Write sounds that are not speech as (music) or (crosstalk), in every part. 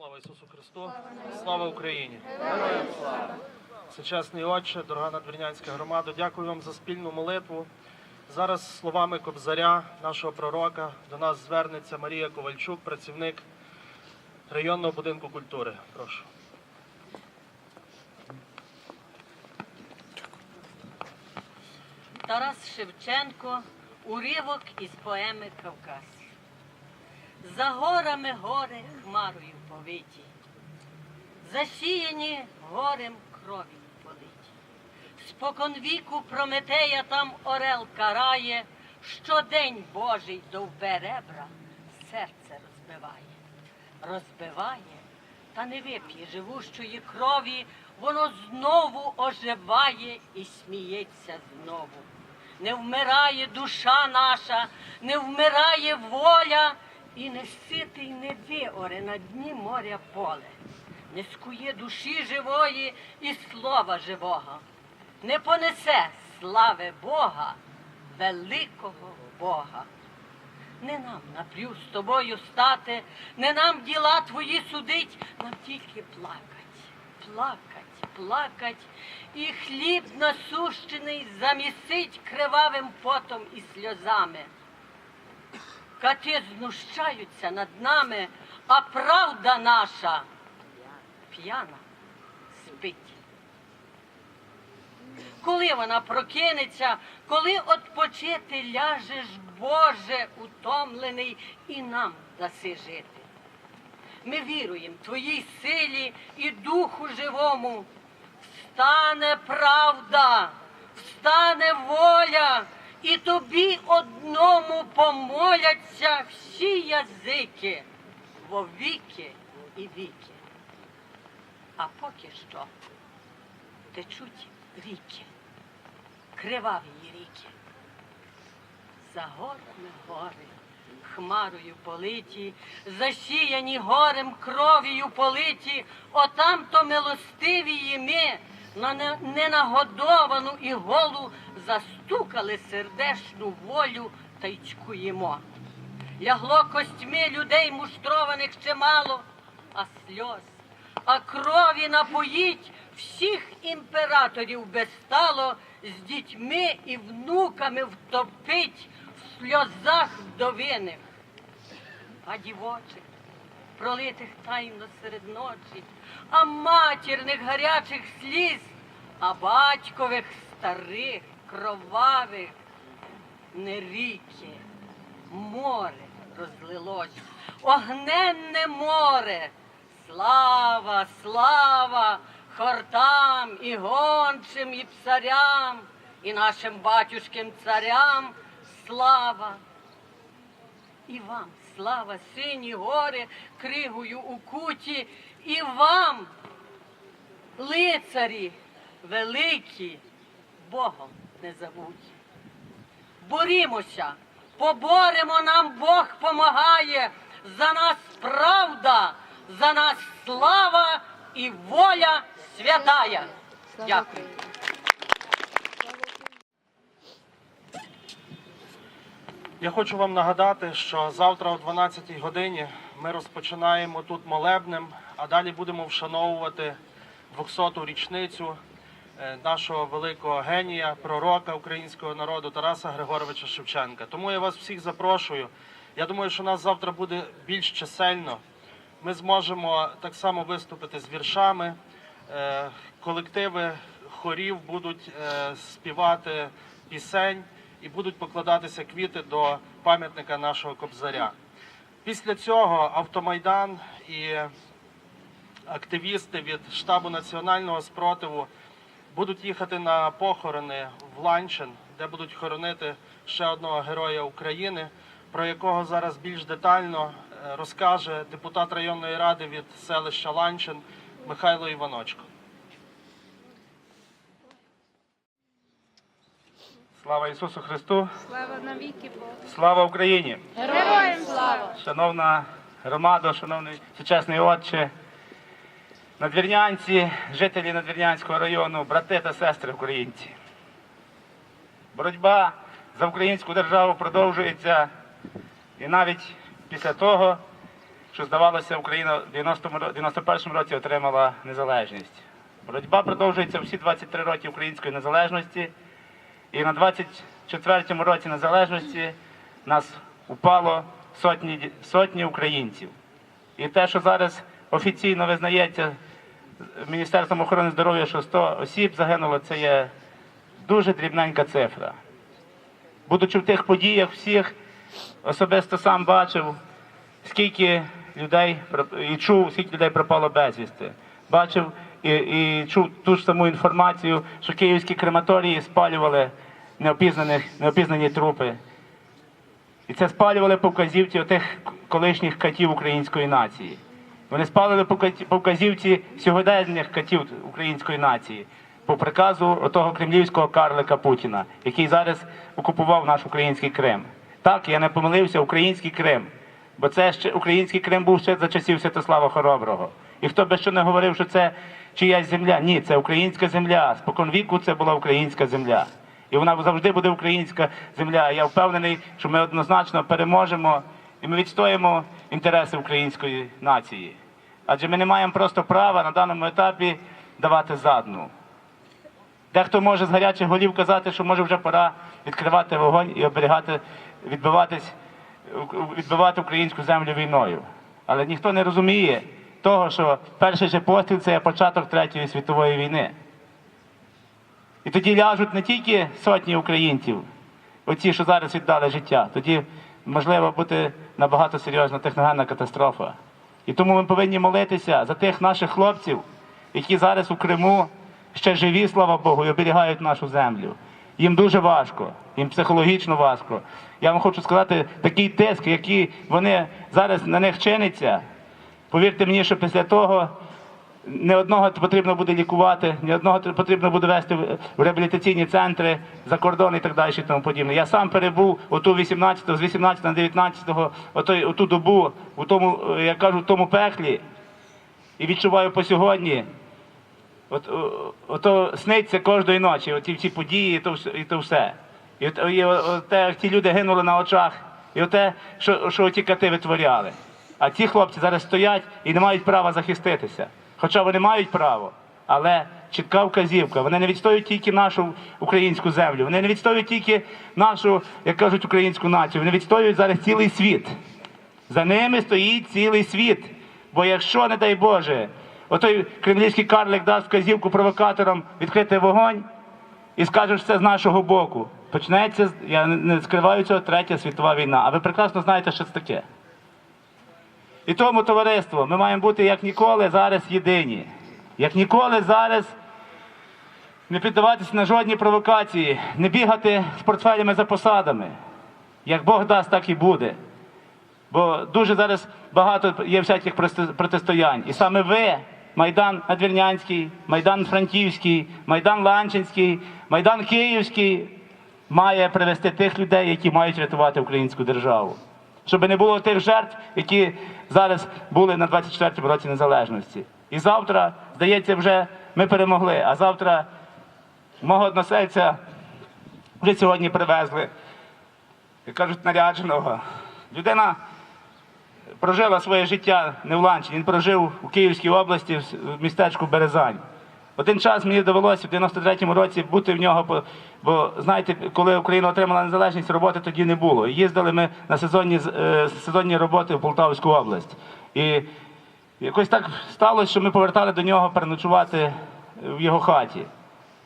Слава Ісусу Христу! Слава Україні! Сучасний Отче, дорога надвірнянська громада, дякую вам за спільну молитву. Зараз словами Кобзаря, нашого пророка, до нас звернеться Марія Ковальчук, працівник районного будинку культури. Прошу. Тарас Шевченко, уривок із поеми Кавказ. За горами гори хмарою повиті, засіяні горем крові политі. Спокон віку Прометея там орел карає, щодень Божий довбе ребра, серце розбиває. Розбиває, та не вип'є живущої крові, воно знову оживає і сміється знову. Не вмирає душа наша, не вмирає воля, і не ситий не виоре на дні моря поле, не скує душі живої і слова живого, не понесе слави Бога, великого Бога. Не нам напрю з тобою стати, не нам діла твої судить, нам тільки плакать, плакать, плакать, і хліб насущений замісить кривавим потом і сльозами. Кати знущаються над нами, а правда наша п'яна спить. Коли вона прокинеться, коли отпочити ляжеш, Боже, утомлений, і нам даси жити. Ми віруємо Твоїй силі і духу живому. Встане правда, встане воля, і тобі одному помоляться всі язики во віки і віки. А поки що течуть ріки, криваві ріки. За горами гори, хмарою политі, засіяні горем кров'ю политі, отам то милостиві ми на ненагодовану і голу застукали сердешну волю та й чкуємо. Лягло костьми людей муштрованих чимало, а сльоз, а крові напоїть всіх імператорів безстало, з дітьми і внуками втопить в сльозах вдовиних, а дівочих, пролитих тайно серед ночі, а матірних гарячих сліз, а батькових старих, кровавих, не ріки, море розлилось, огненне море. Слава, слава хортам і гончим, і псарям, і нашим батюшким царям, слава. І вам, слава, сині гори, кригою у куті, і вам, лицарі великі, Богом не забудь. Борімося, поборемо нам Бог помагає. За нас правда, за нас слава і воля святая. Дякую. Я хочу вам нагадати, що завтра о 12-й годині ми розпочинаємо тут молебнем, а далі будемо вшановувати 200-ту річницю е, нашого великого генія, пророка українського народу Тараса Григоровича Шевченка. Тому я вас всіх запрошую. Я думаю, що нас завтра буде більш чисельно. Ми зможемо так само виступити з віршами. Е, Колективи хорів будуть е, співати пісень і будуть покладатися квіти до пам'ятника нашого кобзаря. Після цього автомайдан і активісти від штабу національного спротиву будуть їхати на похорони в Ланчин, де будуть хоронити ще одного героя України, про якого зараз більш детально е, розкаже депутат районної ради від селища Ланчин Михайло Іваночко. Слава Ісусу Христу! Слава навіки Богу. Слава Україні! Героям слава! Шановна громада, шановний сучасний отче, надвірнянці, жителі Надвірнянського району, брати та сестри українці. Боротьба за українську державу продовжується і навіть після того, що здавалося, Україна в 91-му році отримала незалежність. Боротьба продовжується всі 23 роки української незалежності. І на 24-му році незалежності нас упало сотні, сотні українців. І те, що зараз офіційно визнається Міністерством охорони здоров'я, що 100 осіб загинуло, це є дуже дрібненька цифра. Будучи в тих подіях всіх, особисто сам бачив, скільки людей і чув, скільки людей пропало безвісти. Бачив і, і чув ту ж саму інформацію, що київські крематорії спалювали неопізнаних, неопізнані трупи. І це спалювали по вказівці отих колишніх катів української нації. Вони спалили по вказівці сьогоденних катів української нації по приказу отого кремлівського карлика Путіна, який зараз окупував наш український Крим. Так, я не помилився, український Крим. Бо це ще український Крим був ще за часів Святослава Хороброго. І хто би що не говорив, що це чиясь земля. Ні, це українська земля. Спокон віку це була українська земля. І вона завжди буде українська земля. Я впевнений, що ми однозначно переможемо і ми відстоїмо інтереси української нації. Адже ми не маємо просто права на даному етапі давати задну. Дехто може з гарячих голів казати, що може вже пора відкривати вогонь і оберігати, відбиватись, відбивати українську землю війною. Але ніхто не розуміє того, що перший же постріл це є початок Третьої світової війни. І тоді ляжуть не тільки сотні українців, оці, що зараз віддали життя, тоді можливо бути набагато серйозна техногенна катастрофа. І тому ми повинні молитися за тих наших хлопців, які зараз у Криму ще живі, слава Богу, і оберігають нашу землю. Їм дуже важко, їм психологічно важко. Я вам хочу сказати, такий тиск, який вони зараз на них чиниться. Повірте мені, що після того не одного потрібно буде лікувати, не одного потрібно буде вести в- реабілітаційні центри за кордон і так далі. І тому подібне. Я сам перебув оту 18, з 18 на 19, отой, оту добу, у тому, е, я кажу, в тому пеклі, і відчуваю по сьогодні. От, ото сниться кожної ночі, оці всі події, і то, і то все. І, от, і о- о- те, ті люди гинули на очах, і оте, що, що ті кати витворяли. А ці хлопці зараз стоять і не мають права захиститися. Хоча вони мають право, але чітка вказівка. Вони не відстоюють тільки нашу українську землю, вони не відстоюють тільки нашу, як кажуть, українську націю, вони відстоюють зараз цілий світ. За ними стоїть цілий світ. Бо якщо, не дай Боже, отой кремлівський карлик дасть вказівку провокаторам відкрити вогонь і скаже, що це з нашого боку, почнеться, я не- скриваю цього, третя світова війна. А ви прекрасно знаєте, що це таке. І тому, товариство, ми маємо бути як ніколи зараз єдині. Як ніколи зараз не піддаватися на жодні провокації, не бігати з портфелями за посадами. Як Бог дасть, так і буде. Бо дуже зараз багато є всяких протистоянь. І саме ви, Майдан Надвірнянський, Майдан Франківський, Майдан Ланчинський, Майдан Київський, має привести тих людей, які мають рятувати українську державу. Щоб не було тих жертв, які зараз були на 24-му році незалежності. І завтра, здається, вже ми перемогли. А завтра мого односельця вже сьогодні привезли як кажуть, нарядженого. Людина прожила своє життя не в Ланчині, він прожив у Київській області, в містечку Березань. Один час мені довелося в 93-му році бути в нього, бо, знаєте, коли Україна отримала незалежність, роботи тоді не було. Їздили ми на сезонні, е, сезонні роботи в Полтавську область. І якось так сталося, що ми повертали до нього переночувати в його хаті.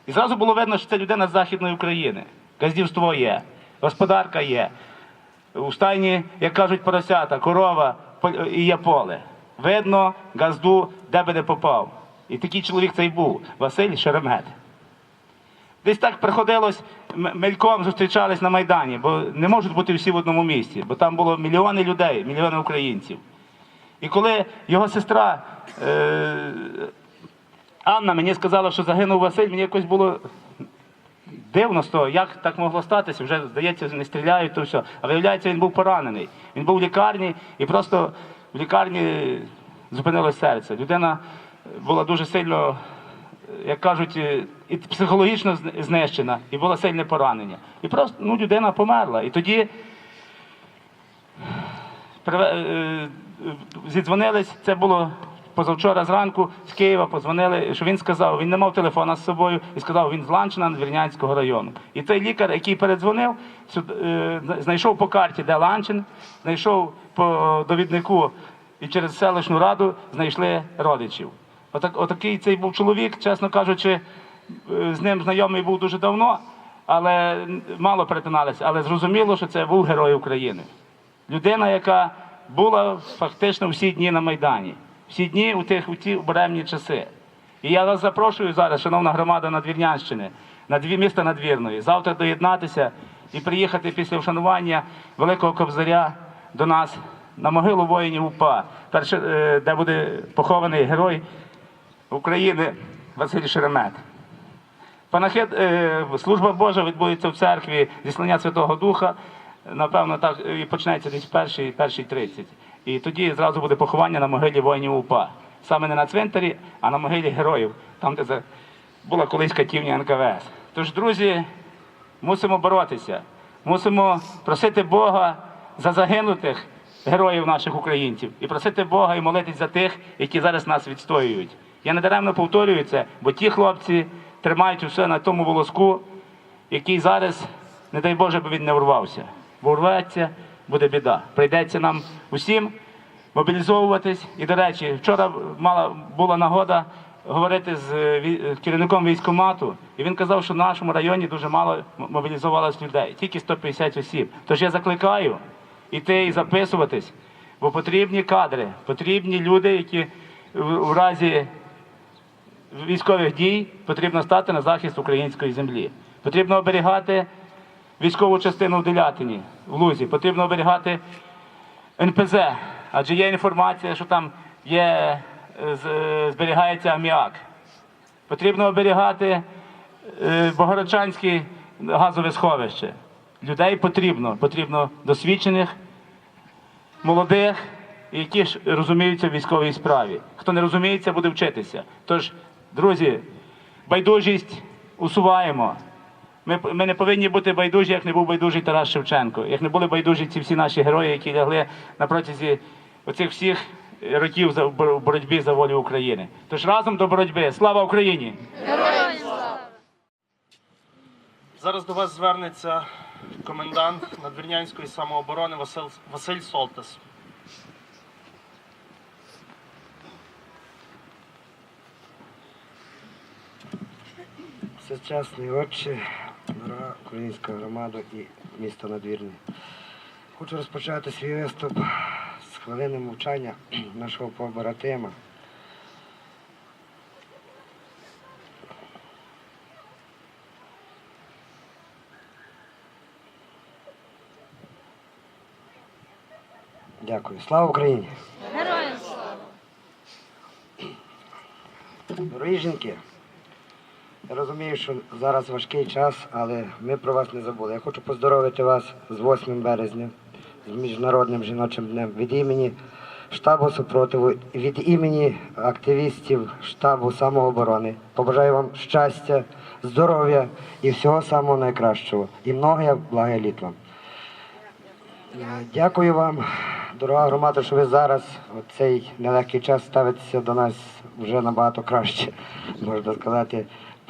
І зразу було видно, що це людина з Західної України. Газдівство є, господарка є. У стайні, як кажуть поросята, корова і є поле. Видно газду, де би не попав. І такий чоловік цей був Василь Шеремет. Десь так приходилось, мельком зустрічались на Майдані, бо не можуть бути всі в одному місці, бо там було мільйони людей, мільйони українців. І коли його сестра е, Анна мені сказала, що загинув Василь, мені якось було дивно з того, як так могло статися. Вже здається, не стріляють, то все. А виявляється, він був поранений. Він був в лікарні і просто в лікарні зупинилось серце. Людина була дуже сильно, як кажуть, е, і психологічно знищена, і було сильне поранення. І просто ну, людина померла. І тоді е, зідзвонились. Це було позавчора зранку з Києва. Позвонили, що він сказав, він не мав телефона з собою і сказав, він з Ланчина Надвірнянського району. І той лікар, який передзвонив, е, знайшов по карті, де Ланчин, знайшов по довіднику і через селищну раду знайшли родичів. Отак, отакий цей був чоловік, чесно кажучи, е, з ним знайомий був дуже давно, але мало перетиналися. Але зрозуміло, що це був герой України. Людина, яка була фактично всі дні на Майдані, всі дні у тих у ті буремні часи. І я вас запрошую зараз, шановна громада Надвірнянщини, на дві міста Надвірної, завтра доєднатися і приїхати після вшанування Великого Кобзаря до нас на могилу воїнів УПА, е, де буде похований герой України Василь Шеремет. Панахид, е, служба Божа відбудеться в церкві зіслання Святого Духа. Напевно, так і почнеться десь перший, перший 30. І тоді зразу буде поховання на могилі воїнів УПА. Саме не на цвинтарі, а на могилі героїв, там, де була колись катівня НКВС. Тож, друзі, мусимо боротися, мусимо просити Бога за загинутих героїв наших українців і просити Бога і молитись за тих, які зараз нас відстоюють. Я не даремно повторюю це, бо ті хлопці тримають усе на тому волоску, який зараз, не дай Боже, би він не урвався. Бо урветься, буде біда. Прийдеться нам усім мобілізовуватись. І, до речі, вчора мала була нагода говорити з е, керівником військкомату, і він казав, що в нашому районі дуже мало мобілізувалось людей, тільки 150 осіб. Тож я закликаю іти і записуватись, бо потрібні кадри, потрібні люди, які в разі військових дій потрібно стати на захист української землі. Потрібно оберігати військову частину в Делятині, в Лузі. Потрібно оберігати НПЗ, адже є інформація, що там є, е, е, зберігається аміак. Потрібно оберігати е, Богородчанське газове сховище. Людей потрібно, потрібно досвідчених, молодих, які ж розуміються в військовій справі. Хто не розуміється, буде вчитися. Тож, друзі, байдужість усуваємо. Ми, ми не повинні бути байдужі, як не був байдужий Тарас Шевченко, як не були байдужі ці всі наші герої, які лягли на протязі оцих всіх років за- в боротьбі за волю України. Тож разом до боротьби. Слава Україні! Зараз до вас звернеться комендант Надвірнянської самооборони Василь, Василь Солтес. Всечасний отче, дорога українська громада і місто Надвірне. Хочу розпочати свій виступ з хвилини мовчання (clears throat) нашого побратима. Дякую. Слава Україні! Героям слава! Дорогі жінки, я розумію, що зараз важкий час, але ми про вас не забули. Я хочу поздоровити вас з 8 березня, з Міжнародним жіночим днем від імені штабу супротиву, від імені активістів штабу самооборони. Побажаю вам щастя, здоров'я і всього самого найкращого. І многое благе літ вам. Е, Дякую вам, дорога громада, що ви зараз у цей нелегкий час ставитеся до нас вже набагато краще, можна сказати.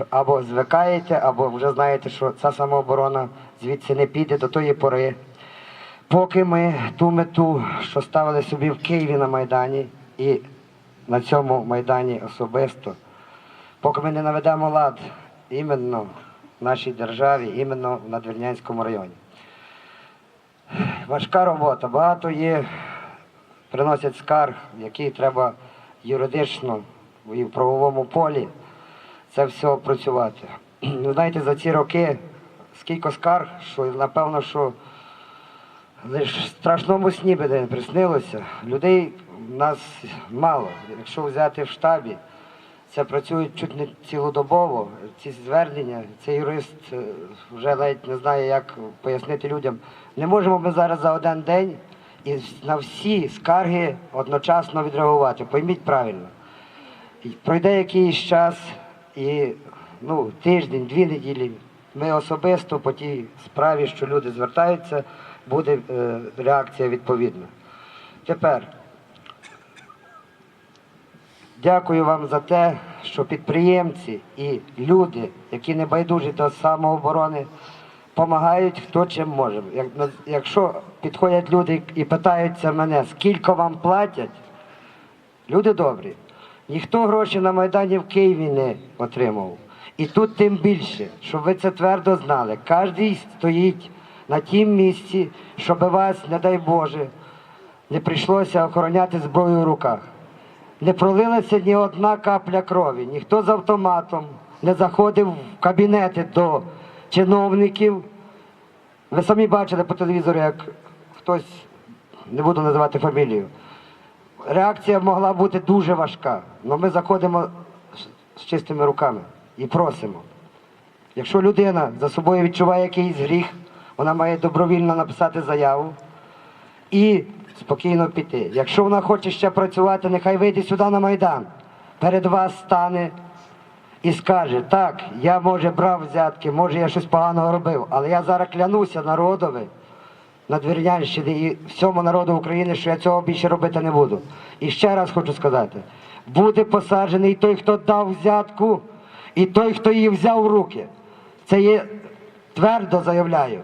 Або звикаєте, або вже знаєте, що ця самооборона звідси не піде до тої пори. Поки ми ту мету, що ставили собі в Києві на Майдані і на цьому Майдані особисто, поки ми не наведемо лад іменно в нашій державі, іменно в Надвірнянському районі. Важка робота. Багато є, приносять скарг, які треба юридично і в правовому полі це все працювати. (clears throat) Знаєте, за ці роки скільки скарг, що напевно, що лише в страшному сні би не приснилося. Людей в нас мало. Якщо взяти в штабі, це працюють чуть не цілодобово. Ці звернення, цей юрист е, вже навіть не знає, як пояснити людям. Не можемо ми зараз за один день і на всі скарги одночасно відреагувати. Пойміть правильно. Пройде якийсь час, і ну, тиждень, дві неділі. Ми особисто по тій справі, що люди звертаються, буде е, реакція відповідна. Тепер Дякую вам за те, що підприємці і люди, які не байдужі до самооборони, допомагають хто чим може. Як, якщо підходять люди і питаються мене, скільки вам платять, люди добрі. Ніхто гроші на Майдані в Києві не отримав. І тут тим більше, щоб ви це твердо знали. Кожен стоїть на тім місці, щоб вас, не дай Боже, не прийшлося охороняти зброю в руках. Не пролилася ні одна капля крові, ніхто з автоматом не заходив в кабінети до чиновників. Ви самі бачили по телевізору, як хтось, не буду називати фамілію. Реакція могла бути дуже важка, але ми заходимо з- чистими руками і просимо. Якщо людина за собою відчуває якийсь гріх, вона має добровільно написати заяву і спокійно піти. Якщо вона хоче ще працювати, нехай вийде сюди на Майдан. Перед вас стане і скаже, так, я може брав взятки, може я щось поганого робив, але я зараз клянуся народові на Двірнянщині і всьому народу України, що я цього більше робити не буду. І ще раз хочу сказати: буде посаджений той, хто дав взятку, і той, хто її взяв в руки. Це є твердо заявляю.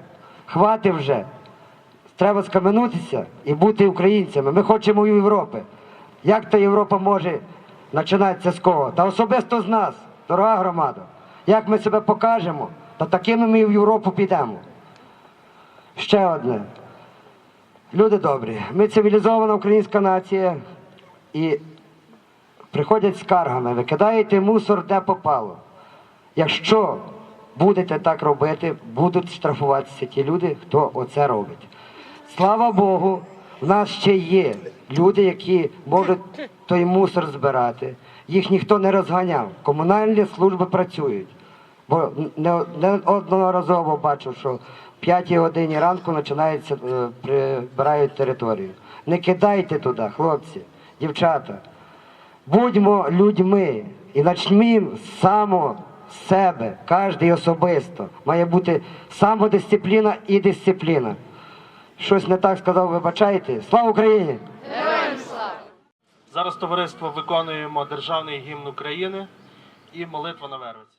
Хвати вже. Треба скаменутися і бути українцями. Ми хочемо Європи. Як та Європа може починатися з кого? Та особисто з нас, дорога громада. Як ми себе покажемо, то такими ми в Європу підемо. Ще одне. Люди добрі, ми цивілізована українська нація і приходять скаргами, викидаєте мусор де попало. Якщо будете так робити, будуть штрафуватися ті люди, хто оце робить. Слава Богу, в нас ще є люди, які можуть той мусор збирати. Їх ніхто не розганяв. Комунальні служби працюють. Бо не, не одноразово бачив, що в п'ятій годині ранку починається, е, прибирають територію. Не кидайте туди, хлопці, дівчата. Будьмо людьми і почнімо з самого себе, кожен особисто. Має бути самодисципліна і дисципліна. Щось не так сказав, вибачайте. Слава Україні! Зараз товариство виконуємо державний гімн України і молитва на вервиці.